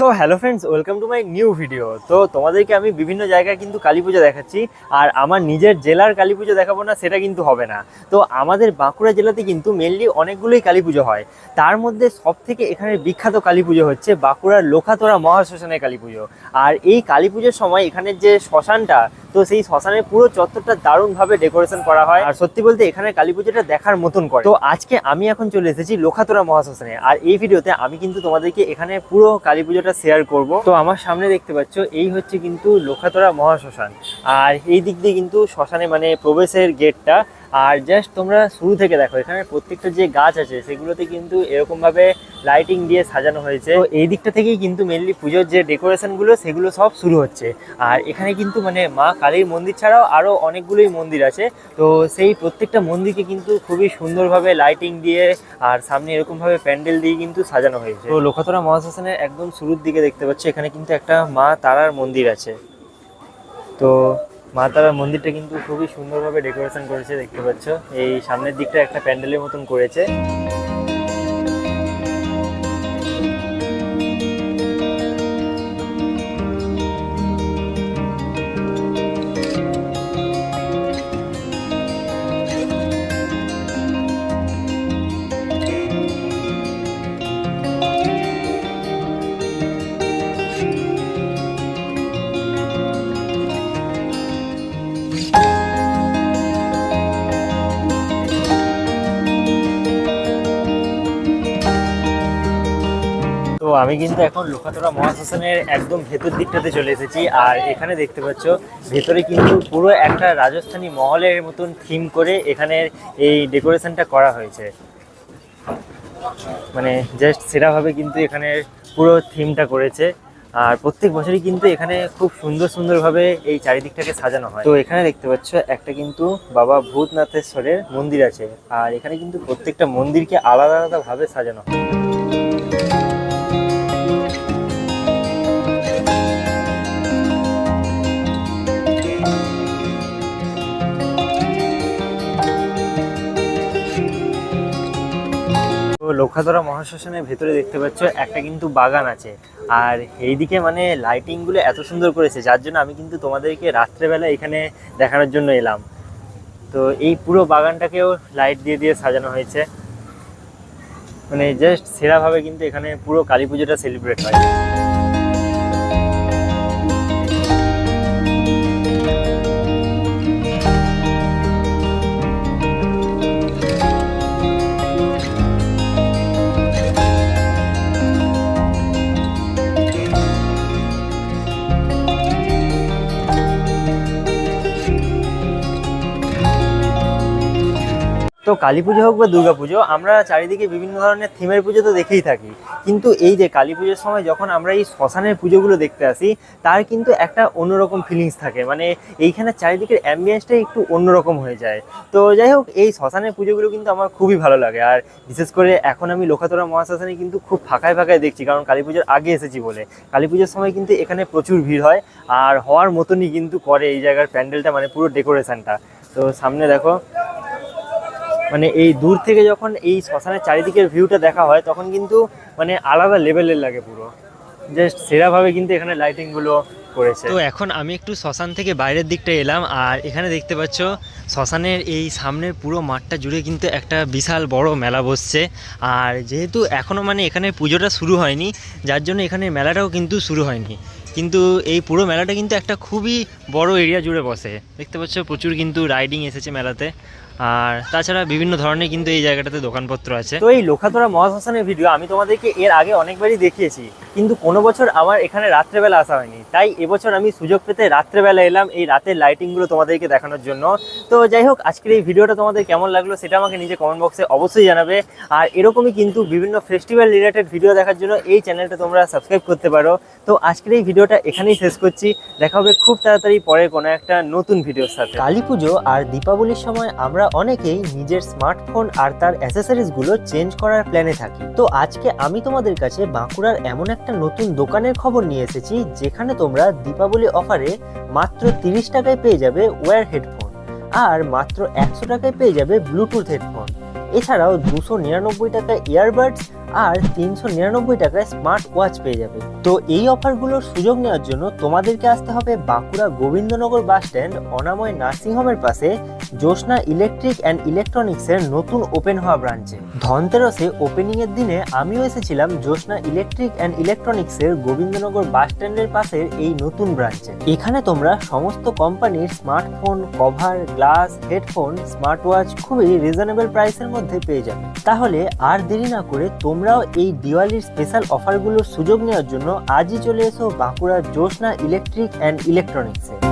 So hello friends welcome to my new video তো তোমাদেরকে আমি বিভিন্ন জায়গায় কিন্তু কালী পুজো দেখাচ্ছি, আর আমার নিজের জেলার কালী পুজো দেখাবো না, সেটা কিন্তু হবে না। তো, আমাদের বাঁকুড়া জেলাতে কিন্তু মেনলি অনেকগুলোই কালী পুজো হয়। তার মধ্যে সব থেকে এখানে বিখ্যাত কালী পুজো হচ্ছে বাঁকুড়ার লোখাতোরা মহাশ্মশানের কালী পুজো। আর এই কালী পুজোর সময় এখানের যে শ্মশানটা, তো সেই শ্মশানের পুরো চত্বরটা দারুণভাবে ডেকোরেশন করা হয়। আর সত্যি বলতে এখানে কালী পুজোটা দেখার মতন করে। তো, আজকে আমি এখন চলে এসেছি লোখাতোরা মহাশ্মশানে। আর এই ভিডিওতে আমি কিন্তু তোমাদেরকে এখানে পুরো কালী পুজোটা শেয়ার করব। তো আমার সামনে দেখতে পাচ্ছ, এই হচ্ছে কিন্তু লোখাতরা মহাশ্মশান। আর এই দিক দিয়ে কিন্তু শ্মশানে মানে প্রবেশের গেটটা আর জাস্ট তোমরা শুরু থেকে দেখো, এখানে প্রত্যেকটা যে গাছ আছে, সেগুলোতে কিন্তু এরকম ভাবে লাইটিং দিয়ে সাজানো হয়েছে। তো এই দিকটা থেকেই কিন্তু মেনলি পুজোর যে ডেকোরেশনগুলো, সেগুলো সব শুরু হচ্ছে। আর এখানে কিন্তু মানে মা কালীর মন্দির ছাড়াও আরও অনেকগুলোই মন্দির আছে। তো সেই প্রত্যেকটা মন্দিরকে কিন্তু খুবই সুন্দরভাবে লাইটিং দিয়ে আর সামনে এরকম ভাবে প্যান্ডেল দিয়ে কিন্তু সাজানো হয়েছে। তো লোকতরা মহাশ্মশানের একদম শুরুর দিকে দেখতে পাচ্ছি, এখানে কিন্তু একটা মা তারার মন্দির আছে। তো মা তারার মন্দিরটা কিন্তু খুবই সুন্দরভাবে ডেকোরেশন করেছে, দেখতে পাচ্ছ। এই সামনের দিকটা একটা প্যান্ডেলের মতন করেছে। তো আমি কিন্তু এখন লোকাতরা মহাশ্মশানের একদম ভেতর দিকটাতে চলে এসেছি। আর এখানে দেখতে পাচ্ছ, ভেতরে কিন্তু পুরো একটা রাজস্থানী মহলের মতন থিম করে এখানের এই ডেকোরেশনটা করা হয়েছে। মানে জাস্ট সেরাভাবে কিন্তু এখানে পুরো থিমটা করেছে। আর প্রত্যেক বছরই কিন্তু এখানে খুব সুন্দর সুন্দরভাবে এই চারিদিকটাকে সাজানো হয়। তো এখানে দেখতে পাচ্ছ, একটা কিন্তু বাবা ভূতনাথেশ্বরের মন্দির আছে। আর এখানে কিন্তু প্রত্যেকটা মন্দিরকে আলাদা আলাদা ভাবে সাজানো হয়। লক্ষাধরা মহাশ্মশানের ভেতরে দেখতে পাচ্ছ, একটা কিন্তু বাগান আছে। আর এইদিকে মানে লাইটিংগুলো এত সুন্দর করেছে, যার জন্য আমি কিন্তু তোমাদেরকে রাত্রেবেলা এখানে দেখানোর জন্য এলাম। তো এই পুরো বাগানটাকেও লাইট দিয়ে দিয়ে সাজানো হয়েছে। মানে জাস্ট সেরাভাবে কিন্তু এখানে পুরো কালী পুজোটা সেলিব্রেট হয়। তো কালী পুজো হোক বা দুর্গা পুজো, আমরা চারিদিকে বিভিন্ন ধরনের থিমের পুজো তো দেখেই থাকি। কিন্তু এই যে কালী পুজোর সময় যখন আমরা এই শ্মশানের পুজোগুলো দেখতে আসি, তার কিন্তু একটা অন্যরকম ফিলিংস থাকে। মানে এইখানে চারিদিকের অ্যাম্বিয়েন্সটাই একটু অন্যরকম হয়ে যায়। তো যাই হোক, এই শ্মশানের পুজোগুলো কিন্তু আমার খুবই ভালো লাগে। আর বিশেষ করে এখন আমি লোকাতরা মহাশ্মশানে কিন্তু খুব ফাঁকায় ফাঁকায় দেখছি, কারণ কালী পুজোর আগে এসেছি বলে। কালী পুজোর সময় কিন্তু এখানে প্রচুর ভিড় হয়, আর হওয়ার মতনই কিন্তু করে এই জায়গার প্যান্ডেলটা মানে পুরো ডেকোরেশনটা তো সামনে দেখো মানে এই দূর থেকে যখন এই শ্মশানের চারিদিকের ভিউটা দেখা হয়, তখন কিন্তু মানে আলাদা লেভেলের লাগে পুরো। জাস্ট সেরাভাবে কিন্তু এখানে লাইটিংগুলো করেছে। তো এখন আমি একটু শ্মশান থেকে বাইরের দিকটা এলাম, আর এখানে দেখতে পাচ্ছ শ্মশানের এই সামনের পুরো মাঠটা জুড়ে কিন্তু একটা বিশাল বড় মেলা বসছে। আর যেহেতু এখনও মানে এখানে পুজোটা শুরু হয়নি, যার জন্য এখানে মেলাটাও কিন্তু শুরু হয়নি। কিন্তু এই পুরো মেলাটা কিন্তু একটা খুবই বড় এরিয়া জুড়ে বসে। দেখতে পাচ্ছ প্রচুর কিন্তু রাইডিং এসেছে মেলাতে। আর তাছাড়া বিভিন্ন ধরনের কিন্তু এই জায়গাটাতে দোকানপত্র আছে। তো এই লোখাতরা মহাশ্মশানের ভিডিও আমি তোমাদেরকে এর আগে অনেকবারই দেখিয়েছি কিন্তু কোনো বছর আমার এখানে রাত্রেবেলা আসা হয়নি। তাই এবছর আমি সুযোগ পেতে রাত্রেবেলা এলাম এই রাতের লাইটিংগুলো তোমাদেরকে দেখানোর জন্য। তো যাই হোক আজকের এই ভিডিওটা তোমাদের কেমন লাগল সেটা আমাকে নিজে কমেন্ট বক্সে অবশ্যই জানাবে। আর এরকমই কিন্তু বিভিন্ন ফেস্টিভ্যাল রিলেটেড ভিডিও দেখার জন্য এই চ্যানেলটা তোমরা সাবস্ক্রাইব করতে পারো। তো আজকের এই ভিডিওটা এখানেই শেষ করছি। দেখা হবে খুব তাড়াতাড়ি পরে কোনো একটা নতুন ভিডিওর সাথে। কালী পুজো আর দীপাবলির সময় আমরা অনেকেই নিজের স্মার্টফোন আর তার অ্যাসেসরিজগুলো চেঞ্জ করার প্ল্যানে থাকি। তো আজকে আমি তোমাদের কাছে বাঁকুড়ার এমন একটা নতুন দোকানের খবর নিয়ে এসেছি, যেখানে তোমরা দীপাবলি অফারে মাত্র তিরিশ টাকায় পেয়ে যাবে ওয়্যার হেডফোন আর মাত্র একশো টাকায় পেয়ে যাবে ব্লুটুথ হেডফোন এছাড়াও দুশো নিরানব্বই টাকা ইয়ারবাডস আর তিনশো নিরানব্বই টাকায় স্মার্ট ওয়াচ পেয়ে যাবে। তো এই অফারগুলোর সুযোগ নেওয়ার জন্য তোমাদেরকে আসতে হবে বাঁকুড়া গোবিন্দনগর বাস স্ট্যান্ড অনাময় নার্সিংহোমের পাশে জ্যোৎস্না ইলেকট্রিক অ্যান্ড ইলেকট্রনিক্সের নতুন ওপেন হওয়া ব্রাঞ্চে ধনতেরসে ওপেনিং এর দিনে আমিও এসেছিলাম জ্যোৎস্না ইলেকট্রিক অ্যান্ড ইলেকট্রনিক্সের গোবিন্দনগর বাস স্ট্যান্ডের পাশের এই নতুন ব্রাঞ্চে এখানে তোমরা সমস্ত কোম্পানির smartphone cover glass headphone smart watch খুবই রিজনেবল প্রাইসের মধ্যে পেয়ে যাবে। তাহলে আর দেরি না করে তোমরাও এই দিওয়ালির স্পেশাল অফারগুলোর সুযোগ নেওয়ার জন্য আজই চলে এসো বাঁকুড়ার জোসনা ইলেকট্রিক অ্যান্ড ইলেকট্রনিক্সে